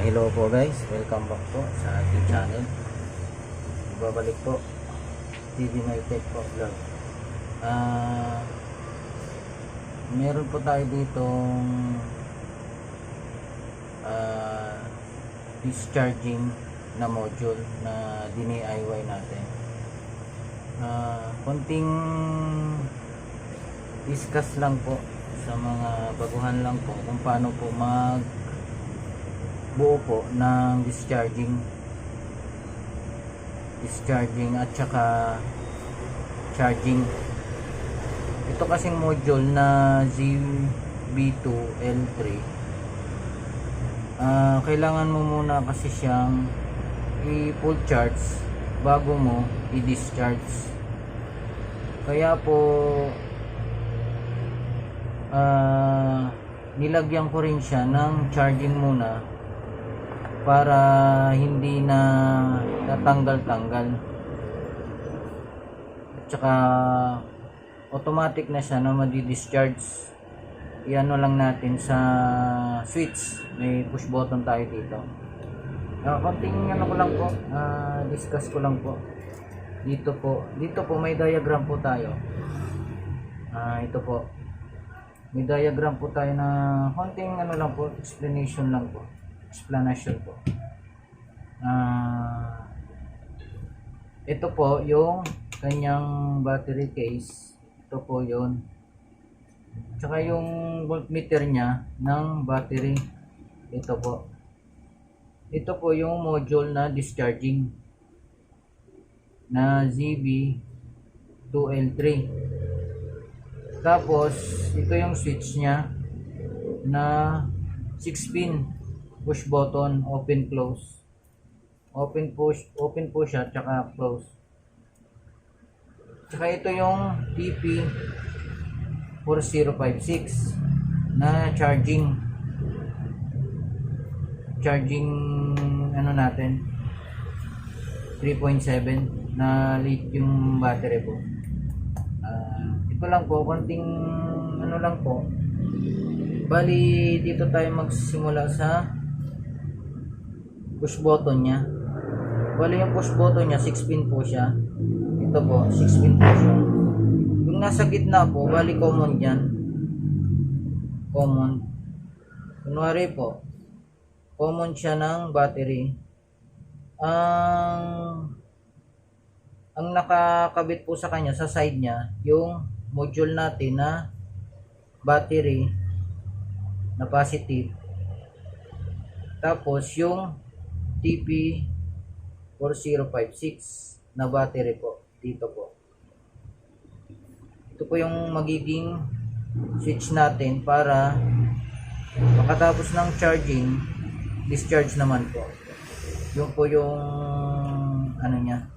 hello po guys, welcome back po sa ating channel. Babalik po, TV My Tech po vlog. Ah, meron po tayo ditong ah, discharging na module na DIY natin. Ah, konting discuss lang po sa mga baguhan lang po kung paano po mag buo po ng discharging. Discharging at saka charging. Ito kasing module na ZB2L3 ah kailangan mo muna kasi siyang i-full charge bago mo i-discharge. Kaya po ah nilagyan ko rin siya ng charging muna para hindi na tatanggal-tanggal at saka automatic na siya na madi-discharge. Iano lang natin sa switch. May push button tayo dito. Uh, konting ano ko lang po ah, discuss ko lang po. Dito po dito po may diagram po tayo. Ah, ito po. May diagram po tayo na konting ano lang po explanation lang po explanation po. Ah, ito po yung kanyang battery case. Ito po yun. Tsaka yung voltmeter niya ng battery. Ito po. Ito po yung module na discharging na ZB 2L3 tapos ito yung switch niya na 6 pin push button open close. Open push open po siya tsaka close. Tsaka ito yung TP 4056 na charging. Charging ano natin 3.7 na lithium battery po Ah, ito lang po konting ano lang po. Bali dito tayo magsimula sa push button niya. Bali yung push button niya 6 pin po siya. Ito po 6 pin po siya. Yung nasa gitna po bali common yan. Common. Kunwari po common siya ng battery. Ang ang nakakabit po sa kanya sa side niya yung module natin na battery na positive. Tapos yung TP 4056 na battery po. Dito po. Ito po yung magiging switch natin para makatapos ng charging discharge naman po. Yung po yung ano niya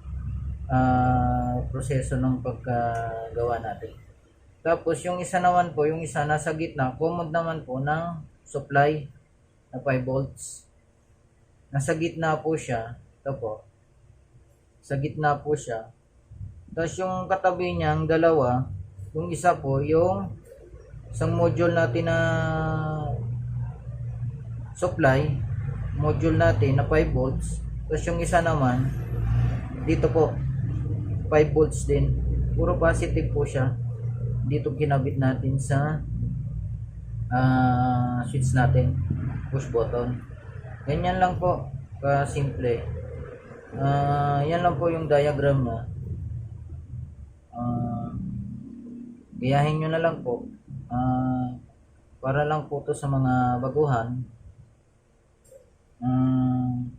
ah, proseso ng pagkagawa natin. Tapos yung isa naman po yung isa nasa gitna common naman po ng supply na 5 volts nasa gitna po siya. Ito po. Sa gitna po siya. Tapos yung katabi niya ang dalawa yung isa po yung isang module natin na supply module natin na 5 volts. Tapos yung isa naman dito po 5 volts din. Puro positive po siya. Dito kinabit natin sa ah, switch natin push button ganyan lang po ka simple Ah, yan lang po yung diagram na Ah, gayahin nyo na lang po Ah, para lang po to sa mga baguhan Mm,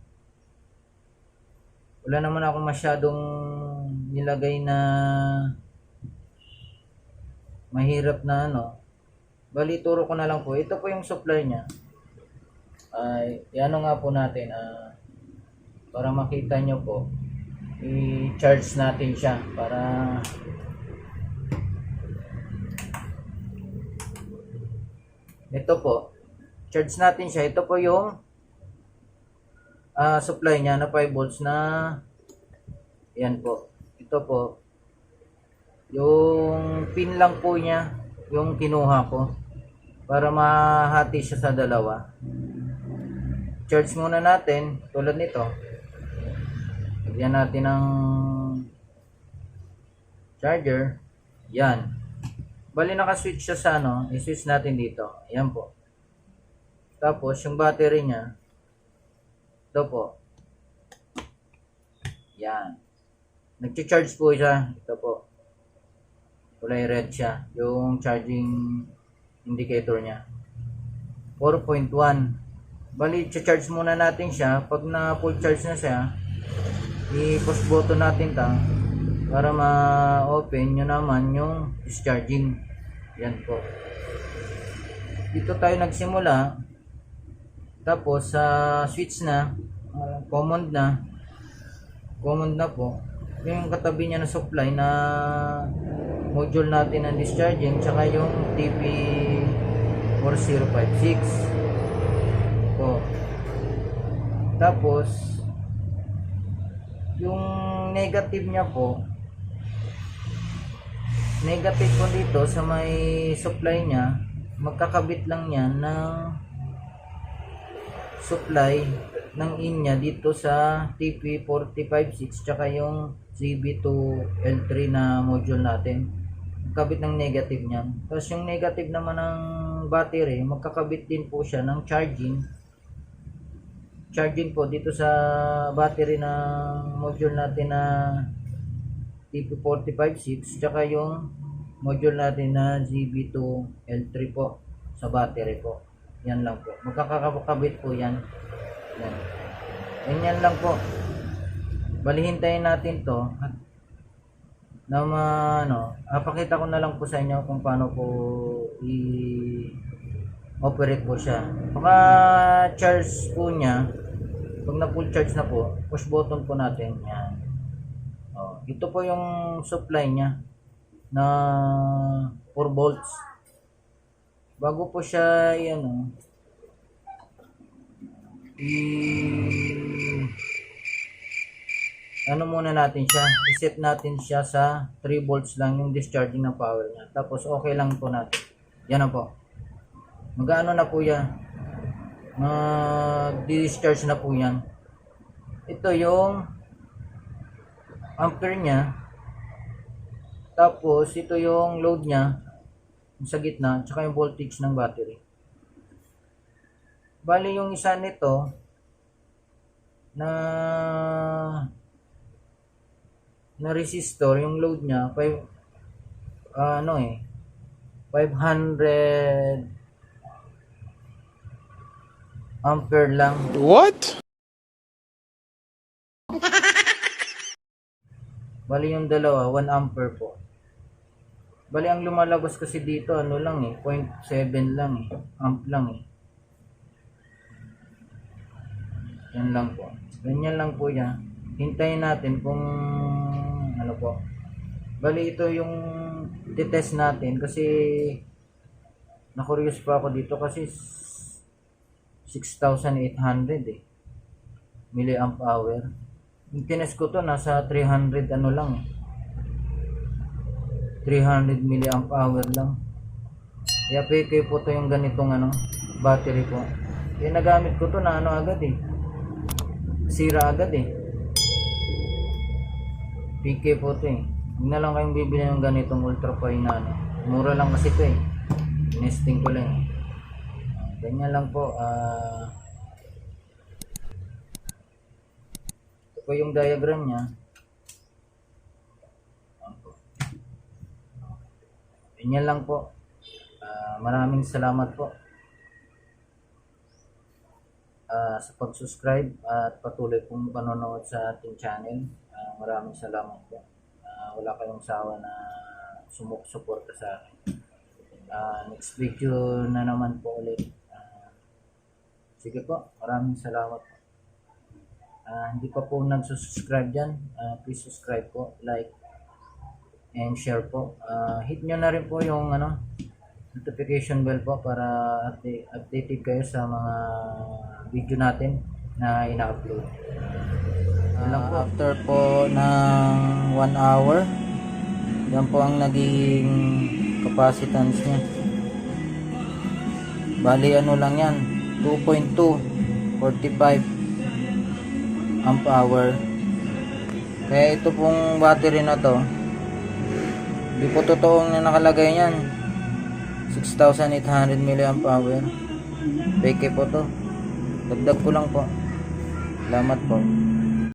wala naman ako masyadong nilagay na mahirap na ano. Bali, turo ko na lang po. Ito po yung supply niya. Ay, ano nga po natin, ah, para makita nyo po, i-charge natin siya para ito po, charge natin siya. Ito po yung ah, supply niya na 5 volts na yan po. Ito po. Yung pin lang po niya yung kinuha ko para mahati siya sa dalawa. Charge muna natin tulad nito. Lagyan natin ng charger. Yan. Bali naka-switch siya sa ano, i-switch natin dito. Ayan po. Tapos yung battery niya ito po. Yan. Nag-charge po siya. Ito po. Kulay red siya. Yung charging indicator niya. 4.1. Bali, charge muna natin siya. Pag na full charge na siya, i-push button natin ta para ma-open nyo naman yung discharging. Yan po. Dito tayo nagsimula. Tapos, sa switch na, uh, common na, common na po, yung katabi niya na supply na module natin ng discharging, tsaka yung TP4056. Po. Tapos, yung negative niya po, negative po dito sa may supply niya, magkakabit lang yan ng supply ng inya dito sa TP456 tsaka yung CB2L3 na module natin. Magkabit ng negative niyan. Tapos yung negative naman ng battery magkakabit din po siya ng charging charging po dito sa battery ng module natin na TP456 tsaka yung module natin na ZB2L3 po sa battery po yan lang po. Magkakakabit po yan. Yan. Yan yan lang po. Bali hintayin natin to. Na ma, ano, apakita ko na lang po sa inyo kung paano po i operate po siya. Baka charge po niya. Pag na full charge na po, push button po natin. Yan. Oh, ito po yung supply niya na 4 volts. Bago po siya ano i ano muna natin siya? I-set natin siya sa 3 volts lang yung discharging ng power niya. Tapos okay lang po natin. Yan na po. Magano na po yan mag-discharge na po yan ito yung ampere niya tapos ito yung load niya sa gitna, tsaka yung voltage ng battery. Bali yung isa nito na na resistor, yung load niya 5 ah, ano eh 500 ampere lang. What? Bali yung dalawa 1 ampere po. Bali ang lumalabas kasi dito ano lang eh 0.7 lang eh amp lang eh. Yan lang po. Ganyan lang po yan. Hintayin natin kung ano po. Bali ito yung titest natin kasi na-curious pa ako dito kasi 6,800 eh. Milliamp hour. Tinest ko to nasa 300 ano lang eh. 300 milliamp hour lang. Kaya PK po to yung ganitong ano, battery po. Kaya nagamit ko to na ano agad eh. Sira agad eh. PK po to eh. Huwag na lang kayong bibili ng ganitong ultra fine na ano. Mura lang kasi to eh. Nesting ko lang eh. Ganyan lang po. Ah... ito po yung diagram niya. Ganyan lang po. Ah, maraming salamat po ah, sa pag-subscribe at patuloy pong panonood sa ating channel. Ah, maraming salamat po. Ah, wala kayong sawa na sumuk-suporta sa akin. Ah, next video na naman po ulit. Sige po, maraming salamat po. Ah, hindi pa po nagsusubscribe dyan, ah, please subscribe po, like, and share po. Ah, hit nyo na rin po yung ano, notification bell po para update, updated kayo sa mga video natin na ina-upload. Ah, after po ng 1 hour, yan po ang naging capacitance niya. Bali ano lang yan, 2.2 45 amp hour. Kaya ito pong battery na to, di po totoong na nakalagay niyan. 6,800 mAh. Peke po to. Dagdag ko lang po. Salamat po.